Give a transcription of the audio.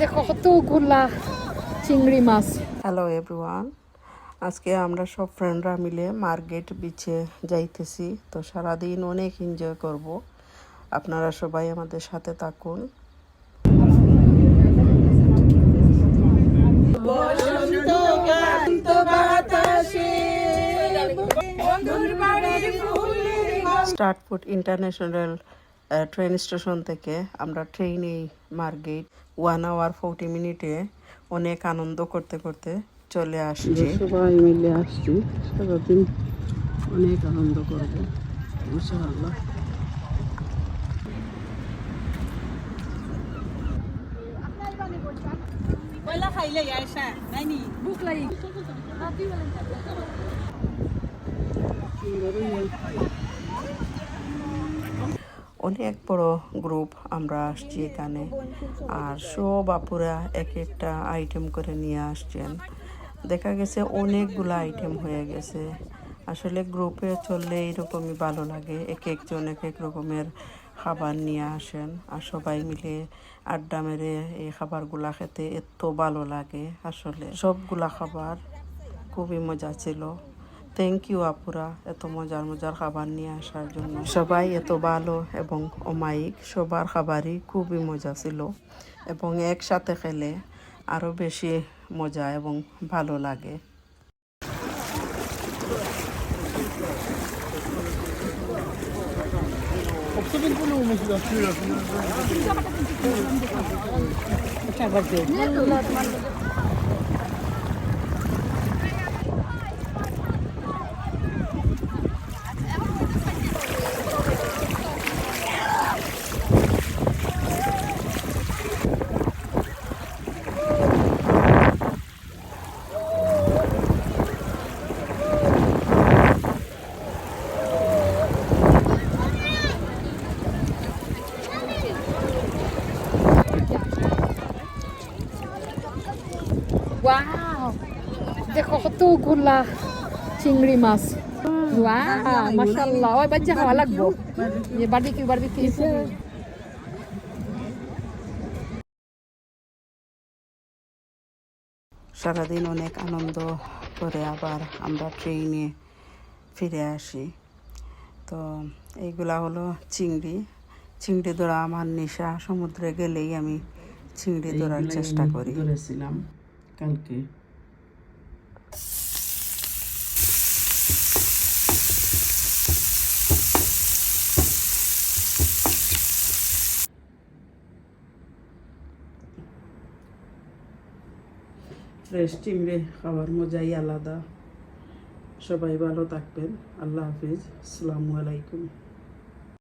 দেখো চিংড়ি মাছ। Hello everyone আজকে আমরা সব ফ্রেন্ডরা মিলে মার্কেট বিচে যাইতেছি। তো সারাদিন অনেক এনজয় করব। আপনারা সবাই আমাদের সাথে থাকুন। স্টার্টফুড ইন্টারন্যাশনাল ট্রেন স্টেশন থেকে আমরা ট্রেনে মার্গেট ওয়ান আওয়ার ফোরটি মিনিটে অনেক আনন্দ করতে করতে চলে আসছি। সবাই মিলে আসছি সারাদিন অনেক আনন্দ করব ইনশাআল্লাহ বুক লাগি। অনেক বড় গ্রুপ আমরা আসছি এখানে। আর সব আপুরা এক একটা আইটেম করে নিয়ে আসছেন। দেখা গেছে অনেকগুলো আইটেম হয়ে গেছে। আসলে গ্রুপে চললে এইরকমই ভালো লাগে। এক একজন এক এক রকমের খাবার নিয়ে আসেন আর সবাই মিলে আড্ডা মেরে এই খাবারগুলা খেতে এত ভালো লাগে আসলে। সবগুলা খাবার খুবই মজা ছিল। থ্যাংক ইউ আপুরা এত মজার মজার খাবার নিয়ে আসার জন্য। সবাই এত ভালো এবং অমায়িক, সবার খাবারই খুবই মজা ছিল। এবং একসাথে খেলে আরও বেশি মজা এবং ভালো লাগে। ওয়াও দেখো কতগুলা চিংড়ি মাছ ওয়াও মাশাআল্লাহ ওই বাচ্চা খাওয়া লাগবো যে বারবিকিউ বারবিকিউ সারাদিন অনেক আনন্দ করে আবার আমরা ট্রেনে ফিরে আসি। তো এইগুলা হলো চিংড়ি। চিংড়ি ধরা আমার নেশা। সমুদ্রে গেলেই আমি চিংড়ি ধরার চেষ্টা করি। ধরেছিলাম। কালকে। ফ্রেশ চিংড়ি খাবার মজাই আলাদা। সবাই ভালো থাকবেন। আল্লাহ হাফিজ। আসসালামু আলাইকুম।